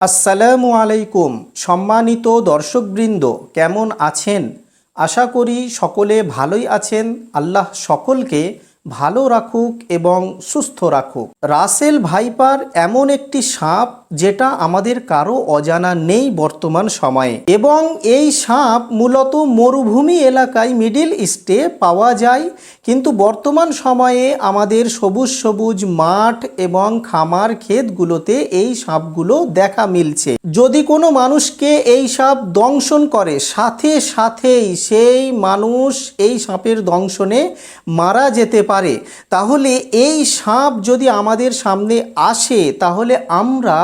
আসসালামু আলাইকুম সম্মানিত দর্শকবৃন্দ কেমন আছেন? আশা করি সকলে ভালোই আছেন। আল্লাহ সকলকে ভালো রাখুক এবং সুস্থ রাখুক। রাসেল ভাইপার এমন একটি সাপ যেটা আমাদের কারও অজানা নেই বর্তমান সময়ে। এবং এই সাপ মূলত মরুভূমি এলাকায় মিডিল ইস্টে পাওয়া যায়, কিন্তু বর্তমান সময়ে আমাদের সবুজ সবুজ মাঠ এবং খামার ক্ষেতগুলোতে এই সাপগুলো দেখা মিলছে। যদি কোনো মানুষকে এই সাপ দংশন করে, সাথে সাথেই সেই মানুষ এই সাপের দংশনে মারা যেতে পারে। তাহলে এই সাপ যদি আমাদের সামনে আসে তাহলে আমরা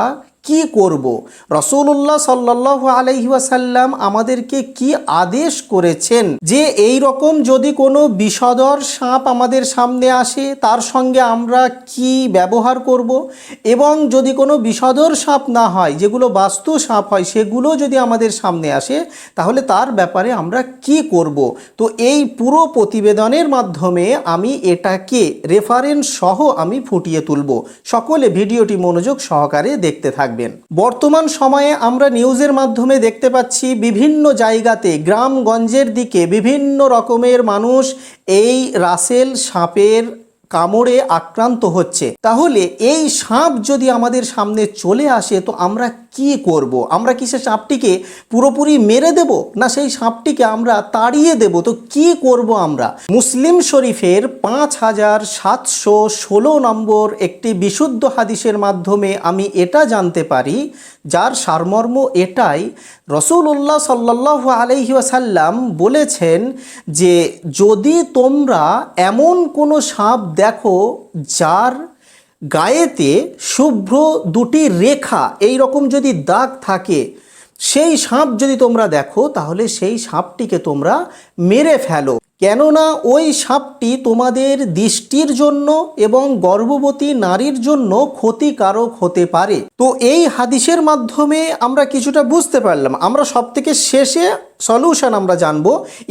কি করব? রসুল্লাহ সাল্লাহ আলহিহাসাল্লাম আমাদেরকে কি আদেশ করেছেন যে এই রকম যদি কোনো বিষদর সাপ আমাদের সামনে আসে, তার সঙ্গে আমরা কি ব্যবহার করব? এবং যদি কোনো বিষদর সাপ না হয়, যেগুলো বাস্তু সাপ হয়, সেগুলো যদি আমাদের সামনে আসে, তাহলে তার ব্যাপারে আমরা কি করব? তো এই পুরো প্রতিবেদনের মাধ্যমে আমি এটাকে রেফারেন্স সহ আমি ফুটিয়ে তুলব। সকলে ভিডিওটি মনোযোগ সহকারে দেখতে থাকবেন। বর্তমান সময়ে আমরা নিউজের মাধ্যমে দেখতে পাচ্ছি বিভিন্ন জায়গাতে, গ্রামগঞ্জের দিকে বিভিন্ন রকমের মানুষ এই রাসেল সাপের কামড়ে আক্রান্ত হচ্ছে। তাহলে এই সাপ যদি আমাদের সামনে চলে আসে, তো আমরা কি করব। আমরা কি সে সাপটিকে পুরোপুরি মেরে দেব? না সেই সাপটিকে আমরা তাড়িয়ে দেব? তো কি করব আমরা? মুসলিম শরীফের পাঁচ হাজার সাতশো ষোলো নম্বর একটি বিশুদ্ধ হাদিসের মাধ্যমে আমি এটা জানতে পারি, যার সারমর্ম এটাই রসুল্লাহ সাল্লাহ আলহি আসাল্লাম বলেছেন যে, যদি তোমরা এমন কোনো সাপ দেখো যার গায়েতে শুভ্র দুটি রেখা, এই রকম যদি দাগ থাকে, সেই সাপ যদি তোমরা দেখো, তাহলে সেই সাপটিকে তোমরা মেরে ফেলো। কেননা ওই সাপটি তোমাদের দৃষ্টির জন্য এবং গর্ভবতী নারীর জন্য ক্ষতিকারক হতে পারে। তো এই হাদিসের মাধ্যমে আমরা কিছুটা বুঝতে পারলাম। আমরা সব থেকে শেষে সলিউশন আমরা জানব।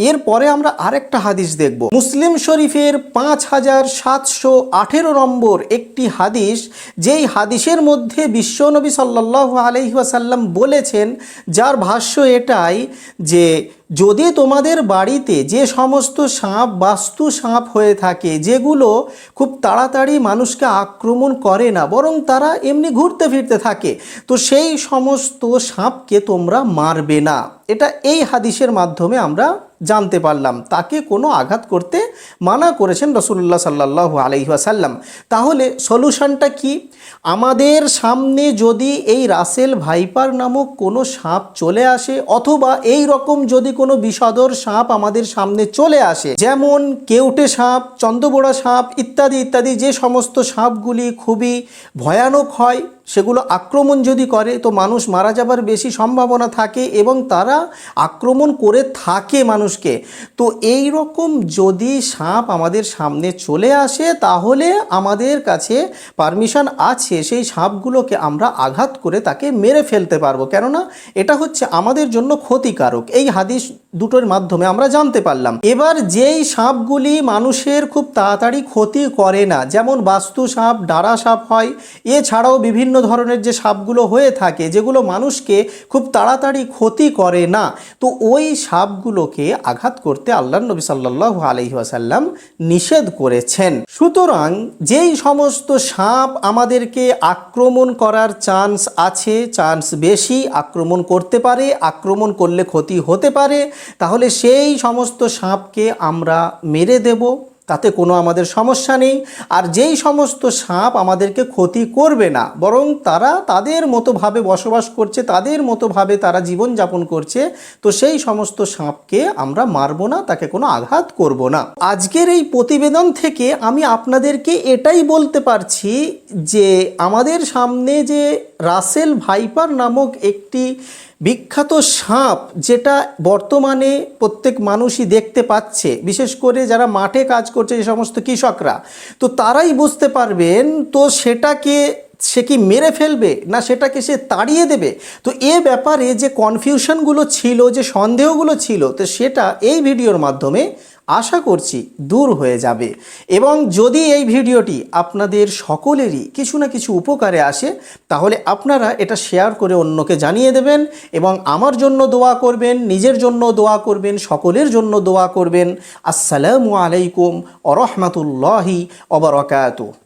এরপরে আমরা আরেকটা হাদিস দেখব। মুসলিম শরীফের পাঁচ হাজার সাতশো আঠেরো নম্বর একটি হাদিস, যেই হাদিসের মধ্যে বিশ্বনবী সাল্লাহ আলহিহাসাল্লাম বলেছেন, যার ভাষ্য এটাই যে যদি তোমাদের বাড়িতে যে সমস্ত সাপ, বাস্তু সাপ হয়ে থাকে, যেগুলো খুব তাড়াতাড়ি মানুষকে আক্রমণ করে না, বরং তারা এমনি ঘুরতে ফিরতে থাকে, তো সেই সমস্ত সাপকে তোমরা মারবে না। এটা এই হাদিসের মাধ্যমে আমরা জানতে পারলাম। তাকে কোনো আঘাত করতে মানা করেছেন রসুল্লাহ সাল্লাহ আলহিহাসাল্লাম তাহলে সলিউশনটা কি? আমাদের সামনে যদি এই রাসেল ভাইপার নামক কোনো সাপ চলে আসে, অথবা এই রকম যদি কোনো বিষদর সাপ আমাদের সামনে চলে আসে, যেমন কেউটে সাপ, চন্দ্রবোড়া সাপ ইত্যাদি ইত্যাদি, যে সমস্ত সাপগুলি খুবই ভয়ানক হয় সেগুলো আক্রমণ যদি করে, তো মানুষ মারা যাবার বেশি সম্ভাবনা থাকে এবং তারা আক্রমণ করে থাকে মানুষকে। তো এই রকম যদি সাপ আমাদের সামনে চলে আসে, তাহলে আমাদের কাছে পারমিশন আছে, সেই সাপগুলোকে আমরা আঘাত করে তাকে মেরে ফেলতে পারব। কেননা এটা হচ্ছে আমাদের জন্য ক্ষতিকারক। এই হাদিস দুটোর মাধ্যমে আমরা জানতে পারলাম। এবার যেই সাপগুলি মানুষের খুব তাড়াতাড়ি ক্ষতি করে না, যেমন বাস্তু সাপ, ডাঁড়া সাপ হয়, এছাড়াও বিভিন্ন ধরনের যে সাপগুলো হয়ে থাকে, যেগুলো মানুষকে খুব তাড়াতাড়ি ক্ষতি করে না, তো ওই সাপগুলোকে আঘাত করতে আল্লাহ নবী সাল্লাহ আলহিহাসাল্লাম নিষেধ করেছেন। সুতরাং যেই সমস্ত সাপ আমাদেরকে আক্রমণ করার চান্স আছে, চান্স বেশি, আক্রমণ করতে পারে, আক্রমণ করলে ক্ষতি হতে পারে তাহলে সেই সমস্ত সাপকে আমরা মেরে দেব, তাতে কোনো আমাদের সমস্যা নেই। আর যেই সমস্ত সাপ আমাদেরকে ক্ষতি করবে না, বরং তারা তাদের মতোভাবে বসবাস করছে, তাদের মতোভাবে তারা জীবনযাপন করছে, তো সেই সমস্ত সাপকে আমরা মারব না, তাকে কোনো আঘাত করব না। আজকের এই প্রতিবেদন থেকে আমি আপনাদেরকে এটাই বলতে পারছি যে আমাদের সামনে যে রাসেল ভাইপার নামক একটি বিখ্যাত সাপ যেটা বর্তমানে প্রত্যেক মানুষই দেখতে পাচ্ছে, বিশেষ করে যারা মাঠে কাজ করছে যে সমস্ত কৃষকরা, তো তারাই বুঝতে পারবেন, তো সেটাকে সে কি মেরে ফেলবে না সেটাকে সে তাড়িয়ে দেবে? তো এ ব্যাপারে যে কনফিউশনগুলো ছিল, যে সন্দেহগুলো ছিল, তো সেটা এই ভিডিওর মাধ্যমে আশা করছি দূর হয়ে যাবে। এবং যদি এই ভিডিওটি আপনাদের সকলেরই কিছু না কিছু উপকারে আসে, তাহলে আপনারা এটা শেয়ার করে অন্যকে জানিয়ে দেবেন এবং আমার জন্য দোয়া করবেন, নিজের জন্য দোয়া করবেন, সকলের জন্য দোয়া করবেন। আসসালামু আলাইকুম আ রহমতুল্লাহি অবরকাত